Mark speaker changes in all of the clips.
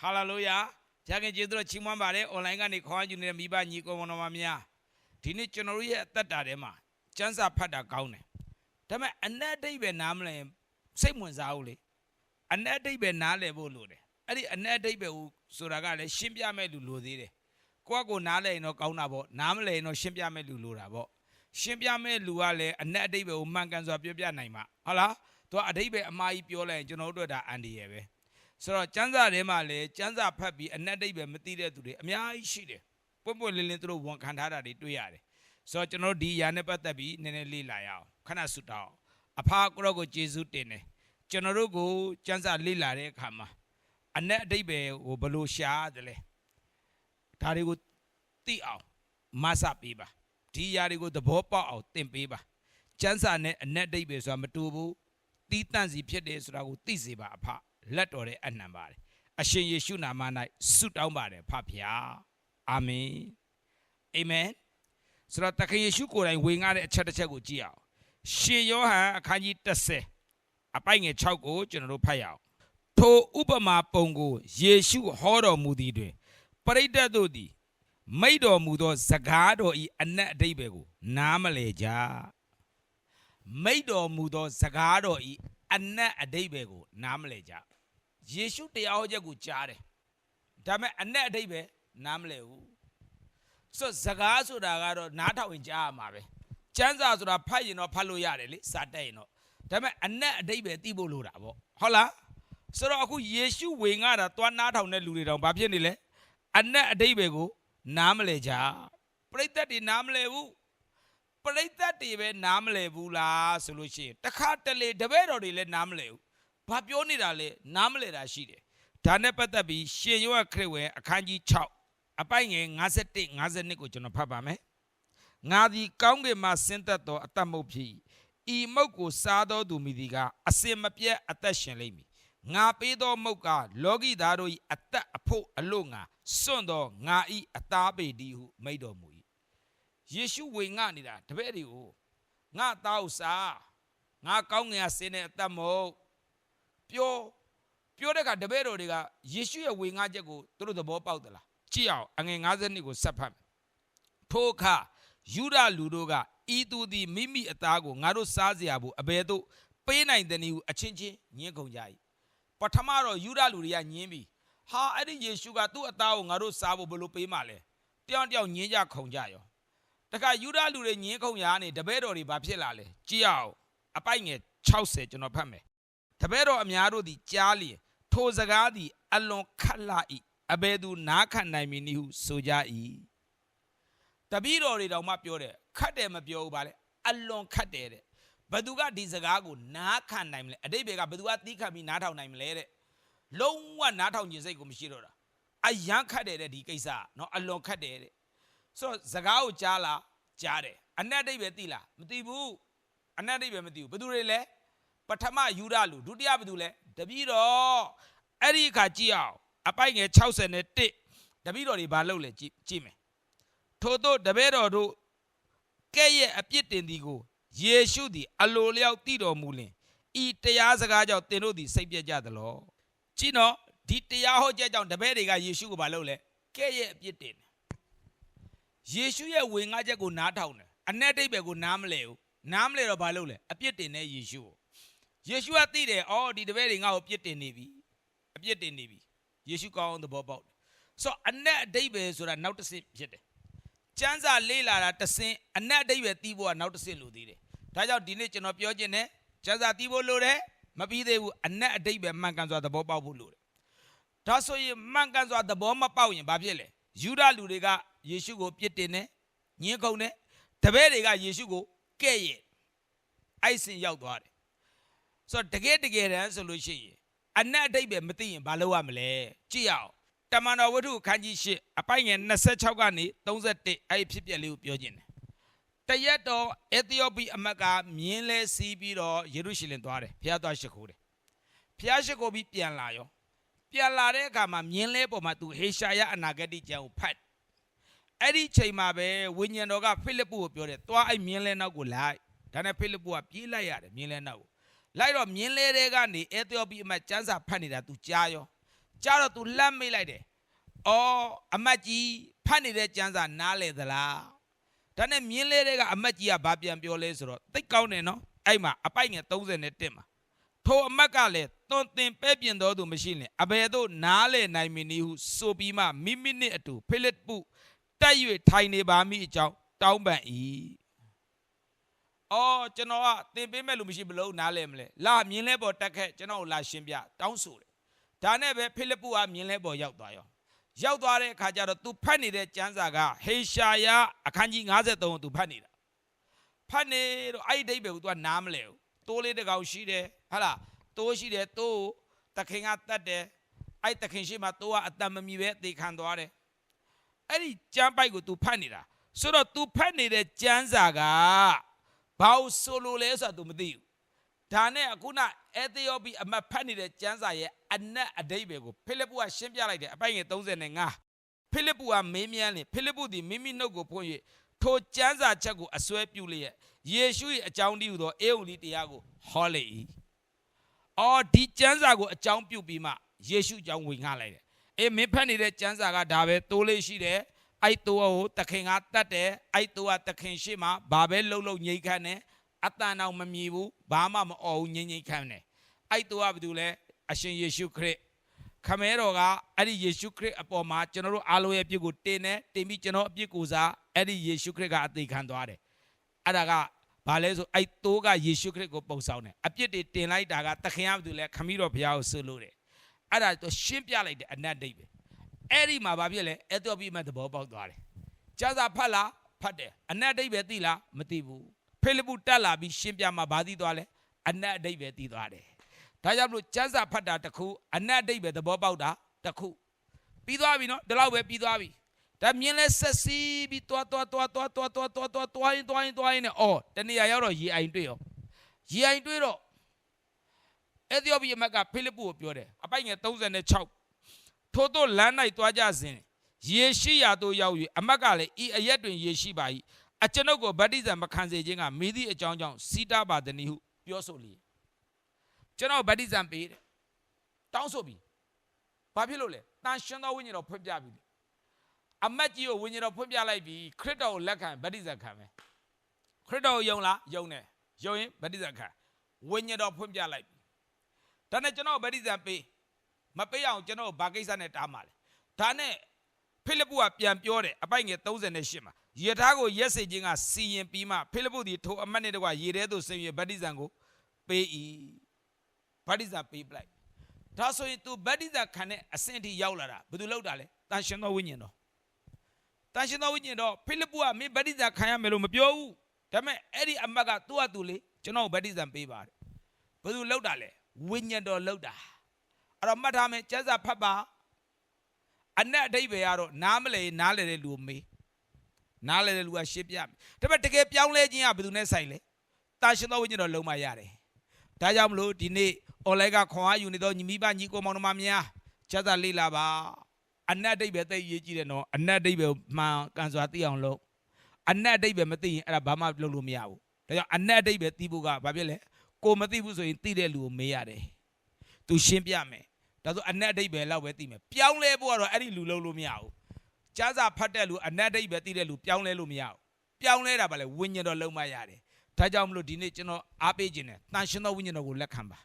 Speaker 1: ဟာလေလုယာဂျာခင်ကျေးဇူးတော်ချီးမွမ်းပါတယ်အွန်လိုင်းကနေခေါင်းယူနေတဲ့မိဘညီကိုမောင်နှမများဒီနေ့ကျွန်တော်တို့ရဲ့အသက်တာထဲမှာစံစာဖတ်တာကောင်းတယ်ဒါပေမဲ့အနက်အတိတ်ပဲနားမလဲစိတ်ဝင်စားဘူးလေအနက်အတိတ်ပဲနားလဲဖို့လိုတယ်အဲ့ဒီအနက်အတိတ်ပဲဟူဆိုတာကလည်းရှင်းပြမဲ့လူလိုသေးတယ်ကိုယ့်ကိုယ်နားလဲရင်တော့ကောင်းတာပေါ့နားမလဲရင်တော့ရှင်းပြမဲ့လူလိုတာပေါ့ရှင်းပြမဲ့လူကလည်းအနက်အတိတ်ပဲဟူမှန်ကန်စွာပြောပြနိုင်မှာဟုတ်လားသူကအတိတ်ပဲအမားကြီးပြောလိုက်ရင်ကျွန်တော်တို့ကဒါအန်ဒီရဲ့ပဲ ဆိုတော့ကျမ်းစာထဲမှာလည်းကျမ်းစာဖတ်ပြီးအနက်တိတ်ပဲမသိတဲ့သူတွေအများကြီးရှိတယ်ပွင့်ပွင့်လင်းလင်းသူတို့ဝန်ခံထားတာတွေတွေ့ရတယ်ဆိုတော့ကျွန်တော်တို့ဒီຢာနဲ့ပတ်သက်ပြီးနည်းနည်းလေ့လာရအောင်ခဏဆုတောင်းအဖာကိုရောကိုယေရှုတင်တယ်ကျွန်တော်တို့ကိုကျမ်းစာလေ့လာတဲ့အခါမှာအနက်အတိတ်ပဲဟိုဘလို့ရှာတယ်လဲဒါတွေကိုသိအောင်မဆပေးပါဒီຢာတွေကိုသဘောပေါက်အောင်သင်ပေးပါကျမ်းစာနဲ့အနက်အတိတ်ပဲဆိုတာမတူဘူးတီးတန့်စီဖြစ်တယ်ဆိုတာကိုသိစေပါအဖ လက်တော်တဲ့အနံပါတယ်အရှင်ယေရှုနာမ၌ဆုတောင်းပါတယ်ဖဖျားအာမင်အာမင်ဆိုတော့တခင်ယေရှုကိုယ်တိုင်ဝင်ကားတဲ့အချက်တစ်ချက်ကိုကြည့်အောင်ရှင်ယောဟန်အခန်းကြီး30အပိုင်ငယ်6ကိုကျွန်တော်တို့ဖတ်ရအောင်ထိုဥပမာပုံကိုယေရှုဟောတော်မူသည်တွင်ပရိသတ်တို့သည်မိတ်တော်မူသောစကားတော်ဤအနက်အတိတ်ပဲကိုနားမလဲကြမိတ်တော်မူသောစကားတော်ဤအနက်အတိတ်ပဲကိုနားမလဲကြ ယေရှုတရားဟောချက်ကိုကြားတယ်ဒါပေမဲ့အနဲ့အတိတ်ပဲနားမလည်ဘူးဆိုစကားဆိုတာကတော့နားထောင်ရင်ကြားရမှာပဲစံစာဆိုတာဖတ်ရင်တော့ဖတ်လို့ရတယ်လေစာတက်ရင်တော့ဒါပေမဲ့အနဲ့အတိတ်ပဲသိဖို့လိုတာပေါ့ဟုတ်လားဆိုတော့အခုယေရှုဝင်ကတာသွားနားထောင်တဲ့လူတွေတောင်ဘာဖြစ်နေလဲအနဲ့အတိတ်ပဲကိုနားမလဲကြပရိသတ်တွေနားမလဲဘူးပရိသတ်တွေပဲနားမလဲဘူးလားဆိုလို့ရှိရင်တခါတလေတပည့်တော်တွေလည်းနားမလဲဘူး ဘာပြောနေတာလဲနားမလဲတာရှိတယ်ဒါနဲ့ပတ်သက်ပြီးရှင်ယောဟခရစ်ဝင်အခန်းကြီး6အပိုင်ငယ်51 52ကိုကျွန်တော်ဖတ်ပါမယ်ငါသည်ကောင်းကင်မှဆင်းသက်သောအသက်မုတ်ဖြစ်၏ဤမုတ်ကိုစားသောသူမိသည်ကအစင်မပြတ်အသက်ရှင်လိမ့်မည်ငါပေးသောမုတ်ကလောကီသားတို့၏အသက်အဖို့အလို့ငါစွန့်သောငါ၏အသားပေတည်းဟုမိန့်တော်မူ၏ယေရှုဝင်ငါနေတာတပည့်တွေကိုငါသားဥစားငါကောင်းငင်ကဆင်းတဲ့အသက်မုတ် ပြောပြောတဲ့အခါတပည့်တော်တွေကယေရှုရဲ့ဝေငှချက်ကိုသူတို့သဘောပေါက်သလားကြည့်အောင်အငယ်50ကိုဆက်ဖတ်မယ်ထိုအခါယူဒလူတို့ကဤသူသည်မိမိအသားကိုငါတို့စားเสียဖို့အဘယ်သို့ပေးနိုင်တဲ့နည်းဟုအချင်းချင်းညှင်းကုန်ကြ၏ပထမတော့ယူဒလူတွေကညှင်းပြီးဟာအဲ့ဒီယေရှုကသူ့အသားကိုငါတို့စားဖို့ဘယ်လိုပေးမှလဲတယောက်တယောက်ညှင်းကြခုန်ကြရောတခါယူဒလူတွေညှင်းခုန်ရကနေတပည့်တော်တွေဘာဖြစ်လာလဲကြည့်အောင်အပိုက်ငယ်60ကျွန်တော်ဖတ်မယ် တပည့်တော်အများတို့သည်ကြားလျင်ထိုစကားသည်အလွန်ခတ်လာ၏အဘယ်သူနားခံနိုင်မည်နည်းဟုဆိုကြ၏တပည့်တော်တွေတောင်မှပြောတယ်ခတ်တယ်မပြောဘူးဗါလေအလွန်ခတ်တယ်တဲ့ဘယ်သူကဒီစကားကိုနားခံနိုင်မလဲအတိတ်ဘယ်ကဘယ်သူကသီးခံပြီးနားထောင်နိုင်မလဲတဲ့လုံးဝနားထောင်ခြင်းစိတ်ကိုမရှိတော့တာအယံခတ်တယ်တဲ့ဒီကိစ္စကเนาะအလွန်ခတ်တယ်တဲ့ဆိုတော့စကားကိုကြားလားကြားတယ်အနက်အတိတ်ပဲသိလားမသိဘူးအနက်အတိတ်ပဲမသိဘူးဘယ်သူတွေလဲ ပထမယူရလူဒုတိယဘယ်သူလဲတပည့်တော်အဲ့ဒီအခါကြည့်အောင်အပိုက်ငယ်61တပည့်တော်တွေဘာလုပ်လဲကြည့်ကြည့်မယ်ထို့သောတပည့်တော်တို့ကဲ့ရဲ့အပြစ်တင်သည်ကိုယေရှုသည် အလိုလျောက်တည်တော်မူလင်ဤတရားစကားကြောင့်သင်တို့သည်စိတ်ပြည့်ကြသလောကြည့်နော်ဒီတရားဟောချက်ကြောင့်တပည့်တွေကယေရှုကိုဘာလုပ်လဲကဲ့ရဲ့အပြစ်တင်တယ်ယေရှုရဲ့ဝင်ငါချက်ကိုနားထောင်တယ်အ내တိတ်ပဲကိုနားမလဲဘူးနားမလဲတော့ဘာလုပ်လဲအပြစ်တင်တဲ့ယေရှုကို ယေရှုကသိတယ်အော်ဒီတပည့်တွေငါ့ကိုပြစ်တင်နေပြီအပြစ်တင်နေပြီယေရှုကောင်းအောင်သဘောပေါက်တယ်ဆိုတော့အနက်အတိတ်ပဲဆိုတာနောက်တစ်ဆင့်ဖြစ်တယ်ကျမ်းစာလေးလာတာတစ်ဆင့်အနက်အတိတ်ပဲတီးဖို့ကနောက်တစ်ဆင့်လိုသေးတယ်ဒါကြောင့်ဒီနေ့ကျွန်တော်ပြောခြင်းနဲ့ကျမ်းစာတီးဖို့လိုတယ်မပြီးသေးဘူးအနက်အတိတ်ပဲမှန်ကန်စွာသဘောပေါက်ဖို့လိုတယ်ဒါဆိုရင်မှန်ကန်စွာသဘောမပေါက်ရင်ဘာဖြစ်လဲယူဒလူတွေကယေရှုကိုပြစ်တင်တယ်ညှင်းခုန်တယ်တပည့်တွေကယေရှုကိုကဲ့ရဲ့အဲ့စင်ရောက်သွားတယ် ဆိုတော့တကယ်တကယ်တမ်းဆိုလို့ရှိရင်အနက်အတိတ်ပဲမသိရင်ဘာလုပ်ရမလဲကြည့်ရအောင်တမန်တော်ဝတ္ထုခန်းကြီး၈အပိုင်ငယ်26ကနေ31အဲ့ဒီဖြစ်ပျက်လေးကိုပြောခြင်းတယ်တရက်တော့အသီယိုပီအမတ်ကမြင်းလဲစီးပြီးတော့ယေရုရှလင်သွားတယ်ဖျားသွားရှိခိုးတယ်ဖျားရှိခိုးပြီးပြန်လာရောပြန်လာတဲ့အခါမှာမြင်းလဲပေါ်မှာသူဟေရှာယအနာဂတိကျမ်းကိုဖတ်အဲ့ဒီချိန်မှာပဲဝိညာဉ်တော်ကဖိလိပ္ပုကိုပြောတယ်သွားအဲ့မြင်းလဲနောက်ကိုလိုက်ဒါနဲ့ဖိလိပ္ပုကပြေးလိုက်ရတယ်မြင်းလဲနောက်ကို လိုက်တော့မြင်းလဲတဲ့ကနေအဲသီယိုပီအမတ်ကျမ်းစာဖတ်နေတာ तू ကြားရောကြတော့ तू လှမ်းမိလိုက်တယ်အော်အမတ်ကြီးဖတ်နေတဲ့ကျမ်းစာနားလေသလားဒါနဲ့မြင်းလေးတွေကအမတ်ကြီးကဘာပြန်ပြောလဲဆိုတော့သိတ်ကောင်းတယ်နော်အဲ့မှာအပိုက်ငယ်31မှာထိုအမတ်ကလည်းတွန်တင်ပဲ့ပြင်တော်သူမရှိလင်အဘယ်သို့နားလေနိုင်မည်နည်းဟုဆိုပြီးမှမိမိနှင့်အတူဖိလစ်ပုတက်၍ထိုင်နေပါမိအကြောင်းတောင်းပန်၏ အော်ကျွန်တော်ကသင်ပေးမဲ့လူမရှိဘလို့နားလဲမလဲလာမြင်လဲပေါ်တက်ခဲ့ကျွန်တော်ကိုလာရှင်းပြတောင်းဆိုတယ်ဒါနဲ့ပဲဖိလိပ္ပုကမြင်လဲပေါ်ရောက်သွားရောရောက်သွားတဲ့အခါကျတော့သူဖတ်နေတဲ့ကျမ်းစာကဟေရှာယအခန်းကြီး53ကိုသူဖတ်နေတာဖတ်နေတော့အဲ့ဒီအိဗယ်ကိုသူကနားမလဲဘူးတိုးလေးတစ်ကောင်ရှိတယ်ဟလားတိုးရှိတယ်တိုးတခင်ကတတ်တယ်အဲ့တခင်ရှိမှတိုးကအတန်မမီပဲသေခံသွားတယ်အဲ့ဒီကျမ်းပိုက်ကိုသူဖတ်နေတာဆိုတော့သူဖတ်နေတဲ့ကျမ်းစာက ဘာလို့ဆိုလိုလဲဆိုတာ तू မသိဘူးဒါနဲ့အခုနအဲသီယိုပီအမတ်ဖတ်နေတဲ့ကျမ်းစာရဲ့အနက်အဓိပ္ပာယ်ကိုဖိလိပ္ပုကရှင်းပြလိုက်တယ်အပိုင်ငယ်35ဖိလိပ္ပုကမေးမြန်းလင်ဖိလိပ္ပုသည်မိမိနှုတ်ကိုဖွင့်၍ထိုကျမ်းစာချက်ကိုအစွဲပြုလျက်ယေရှု၏အကြောင်းတည်းဟူသောအေဝံဂေလိတရားကိုဟောလေ၏အော်ဒီကျမ်းစာကိုအကြောင်းပြုပြီးမှယေရှုအကြောင်းဝင်ငှလိုက်တယ်အေးမင်းဖတ်နေတဲ့ကျမ်းစာကဒါပဲတိုးလေးရှိတယ် အဲ့တိုးကိုတခင်ကတတ်တယ်အဲ့တိုးကတခင်ရှိမှဘာပဲလှုပ်လှုပ်ငြိမ့်ခန့်တယ်အတန်အောင်မမြည်ဘူးဘာမှမអော်ဘူးငြိမ့်ငြိမ့်ခန့်တယ်အဲ့တိုးကဘာတူလဲအရှင်ယေရှုခရစ်ခမဲတော်ကအဲ့ဒီယေရှုခရစ်အပေါ်မှာကျွန်တော်တို့အားလုံးရဲ့အပြစ်ကိုတင်တယ်တင်ပြီးကျွန်တော်အပြစ်ကိုစားအဲ့ဒီယေရှုခရစ်ကအသေးခံသွားတယ်အဲ့ဒါကဘာလဲဆိုအဲ့တိုးကယေရှုခရစ်ကိုပုံဆောင်တယ်အပြစ်တွေတင်လိုက်တာကသခင်ကဘာတူလဲခမည်းတော်ဘုရားကိုဆွလို့တယ်အဲ့ဒါတော့ရှင်းပြလိုက်တယ်အနတ်ဒိတ်ပဲ အဲ့ဒီမှာဘာဖြစ်လဲအဲ့တော့ပြီးမှသဘောပေါက်သွားတယ်ကျမ်းစာဖတ်လားဖတ်တယ်အနတ်ဒိတ်ပဲသိလားမသိဘူးဖိလိပ္ပုတက်လာပြီးရှင်းပြမှာဘာသိသွားလဲအနတ်အဓိပ္ပာယ်သိသွားတယ်ဒါကြောင့်မလို့ကျမ်းစာဖတ်တာတစ်ခုအနတ်အဓိပ္ပာယ်သဘောပေါက်တာတစ်ခုပြီးသွားပြီနော်ဒီလောက်ပဲပြီးသွားပြီဒါမြင်လဲဆက်စီးပြီးတွားတွားတွားတွားတွားတွားတွားတွားတွားရင်တွားရင်တွားရင်နဲ့အော်တနေရာရောက်တော့ရေအိုင်တွေ့ရောရေအိုင်တွေ့တော့အဲ့ဒီအဘိယမကဖိလိပ္ပုကိုပြောတယ်အပိုင်ငယ်36 ထို့သောလမ်း၌တွားကြစဉ်ရေရှိရာသို့ရောက်၍အမတ်ကလည်းဤအရက်တွင်ရေရှိပါ၏အကျွန်ုပ်ကိုဗတ္တိဇံမခံစေခြင်းကမိသည့်အကြောင်းကြောင့်စီးတာပါသည်ဟုပြောဆိုလေကျွန်တော်ဗတ္တိဇံပေးတယ်တောင်းဆိုပြီဘာဖြစ်လို့လဲတန်ရှင်သောဝိညာဉ်တော်ဖွင့်ပြပြီလေအမတ်ကြီးကိုဝိညာဉ်တော်ဖွင့်ပြလိုက်ပြီခရစ်တော်ကိုလက်ခံဗတ္တိဇံခံမယ်ခရစ်တော်ကိုယုံလားယုံတယ်ယုံရင်ဗတ္တိဇံခံဝိညာဉ်တော်ဖွင့်ပြလိုက်ပြီဒါနဲ့ကျွန်တော်ဗတ္တိဇံပေး မပေးအောင်ကျွန်တော်ဘာကိစ္စနဲ့တားမှာလဲဒါနဲ့ဖိလိပ္ပုကပြန်ပြောတယ်အပိုက်ငယ်38မှာယထာကိုရက်စေခြင်းကစီရင်ပြီးမှဖိလိပ္ပုသည်ထိုအမတ်နှင့်တကွရေထဲသို့ဆင်း၍ဗတ္တိဇံကိုပေး၏ဗတ္တိဇံပေးပလိုက်ဒါဆိုရင် तू ဗတ္တိဇံခံတဲ့အဆင့်ထိရောက်လာတာဘယ်သူလောက်တာလဲတန်ရှင်သောဝိညာဉ်တော်တန်ရှင်သောဝိညာဉ်တော်ဖိလိပ္ပုကမင်းဗတ္တိဇံခံရမယ်လို့မပြောဘူးဒါပေမဲ့အဲ့ဒီအမတ်ကသူ့ဟာသူလေကျွန်တော်ဗတ္တိဇံပေးပါတယ်ဘယ်သူလောက်တာလဲဝိညာဉ်တော်လောက်တာ အဲ့တော့မှတ်ထားမယ်ကျမ်းစာဖတ်ပါအနက်အဓိပ္ပာယ်ကတော့နားမလဲနားလဲတဲ့လူကိုမေးနားလဲတဲ့လူကရှင်းပြမယ်ဒါပေမဲ့တကယ်ပြောင်းလဲခြင်းကဘယ်သူနဲ့ဆိုင်လဲတာရှင်တော်ဝိညာဉ်တော်လုံးမရတယ်ဒါကြောင့်မလို့ဒီနေ့ online ကခွန်အားယူနေသောညီမိဘညီကိုမောင်နှမများကျမ်းစာလေ့လာပါအနက်အဓိပ္ပာယ်သိရေးကြည့်တယ်နော်အနက်အဓိပ္ပာယ်မှန်ကန်စွာသိအောင်လုပ်အနက်အဓိပ္ပာယ်မသိရင်အဲ့ဒါဘာမှလုပ်လို့မရဘူးဒါကြောင့်အနက်အဓိပ္ပာယ်သိဖို့ကဘာဖြစ်လဲကိုမသိဘူးဆိုရင်သိတဲ့လူကိုမေးရတယ်သူရှင်းပြမယ် ဒါဆိုအနက်အဓိပ္ပာယ်လောက်ပဲသိမယ်ပြောင်းလဲဖို့ကတော့အဲ့ဒီလူလုံးလို့မရဘူးကျမ်းစာဖတ်တဲ့လူအနက်အဓိပ္ပာယ်သိတဲ့လူပြောင်းလဲလို့မရဘူးပြောင်းလဲတာပါလေဝိညာဉ်တော်လုံးမရတယ်ဒါကြောင့်မလို့ဒီနေ့ကျွန်တော်အားပေးခြင်းနဲ့တန်ရှင်သောဝိညာဉ်တော်ကိုလက်ခံပါ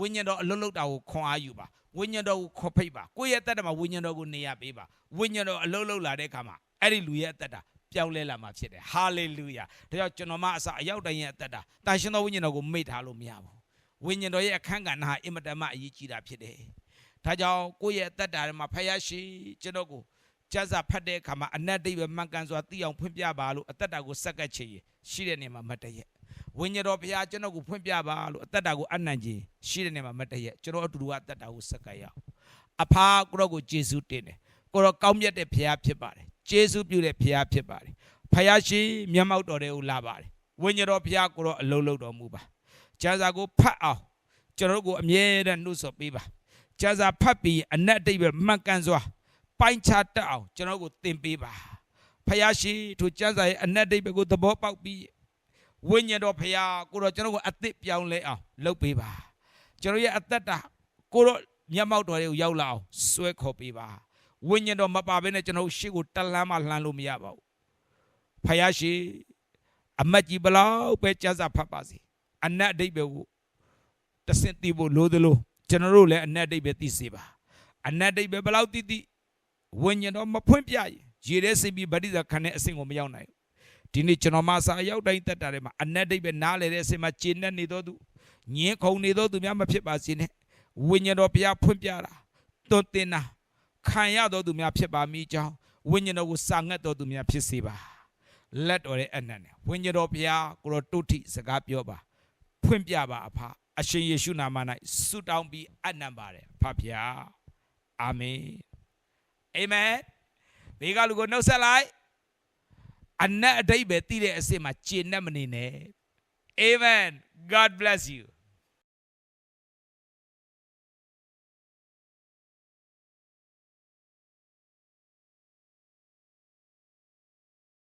Speaker 1: ဝိညာဉ်တော်အလုံးလုံးတာကိုခွန်အားယူပါဝိညာဉ်တော်ကိုခေါ်ဖိတ်ပါကိုယ့်ရဲ့အသက်တာမှာဝိညာဉ်တော်ကိုနေရာပေးပါဝိညာဉ်တော်အလုံးလုံးလာတဲ့အခါမှာအဲ့ဒီလူရဲ့အသက်တာပြောင်းလဲလာမှာဖြစ်တယ်ဟာလေလုယာဒါကြောင့်ကျွန်တော်မအစအရောက်တိုင်းရဲ့အသက်တာတန်ရှင်သောဝိညာဉ်တော်ကိုမိတ်ထားလို့မရဘူးဝိညာဉ်တော်ရဲ့အခန်းကဏ္ဍဟာအင်မတန်မှအရေးကြီးတာဖြစ်တယ် ဒါကြောင့်ကိုယ့်ရဲ့အသက်တာထဲမှာဖယားရှိကျွန်တော်ကိုကျမ်းစာဖတ်တဲ့အခါမှာအနတ်တိတ်ပဲမှန်ကန်စွာသိအောင်ဖွင့်ပြပါလို့အသက်တာကိုစက္ကပ်ချင်ရှိတဲ့နေရာမှာမတ်တရက်ဝိညာဉ်တော်ဘုရားကျွန်တော်ကိုဖွင့်ပြပါလို့အသက်တာကိုအနံ့ခြင်းရှိတဲ့နေရာမှာမတ်တရက်ကျွန်တော်အတူတူကအသက်တာကိုစက္ကပ်ရအောင်အဖာကိုတော့ကိုယေရှုတင်တယ်ကိုတော့ကောင်းမြတ်တဲ့ဘုရားဖြစ်ပါတယ်ယေရှုပြုတဲ့ဘုရားဖြစ်ပါတယ်ဖယားရှိမျက်မှောက်တော်တွေကိုလာပါတယ်ဝိညာဉ်တော်ဘုရားကိုတော့အလုံးလုံးတော်မူပါကျမ်းစာကိုဖတ်အောင်ကျွန်တော်တို့ကိုအမြဲတမ်းနှုတ်ဆော်ပေးပါ ကျမ်းစာဖတ်ပြီးအနက်တိတ်ပဲမှန်ကန်စွာပိုင်းခြားတတ်အောင်ကျွန်တော်ကိုသင်ပေးပါဖယားရှိထိုကျမ်းစာရဲ့အနက်တိတ်ပဲကိုသဘောပေါက်ပြီးဝိညာဉ်တော်ဖယားကိုတော့ကျွန်တော်ကိုအသစ်ပြောင်းလဲအောင်လုပ်ပေးပါကျွန်တော်ရဲ့အသက်တာကိုတော့မျက်မှောက်တော်တွေကိုရောက်လာအောင်ဆွဲခေါ်ပေးပါဝိညာဉ်တော်မပါဘဲနဲ့ကျွန်တော်တို့ရှေ့ကိုတက်လန်းမှလှမ်းလို့မရပါဘူးဖယားရှိအမတ်ကြီးဘလောက်ပဲကြစားဖတ်ပါစေအနတ်အတိတ်ပဲကိုတဆင့်တည်ဖို့လိုသလို ကျွန်တော်တို့လည်းအနတ်အတိတ်ပဲသိစေပါအနတ်အတိတ်ပဲဘလောက်တည်တည်ဝိညာဉ်တော်မဖွင့်ပြရင်ရေထဲစိပြီးဗတ္တိဇခံတဲ့အဆင့်ကိုမရောက်နိုင်ဘူးဒီနေ့ကျွန်တော်မဆာရောက်တိုင်းတက်တာထဲမှာအနတ်အတိတ်ပဲနားလေတဲ့အဆင့်မှာကျင့်နေနေတော့သူညင်းခုန်နေတော့သူများမဖြစ်ပါစေနဲ့ဝိညာဉ်တော်ဘုရားဖွင့်ပြတာတွင်တင်တာခံရတော်သူများဖြစ်ပါမိကြောင်းဝိညာဉ်တော်ကိုစာငတ်တော်သူများဖြစ်စေပါလက်တော်ရဲ့အနက်နဲ့ဝိညာဉ်တော်ဘုရားကိုတော်တုထိစကားပြောပါဖွင့်ပြပါအဖ အရှင်ယေရှုနာမ၌ဆုတောင်းပြီးအနံပါတယ်ဖဖျားအာမင်အာမင်ဘေးကလူကိုနှုတ်ဆက်လိုက်အနက်အတိတ်ပဲတည်တဲ့အစစ်မှာကျေနပ်မနေနဲ့အာမင် God bless you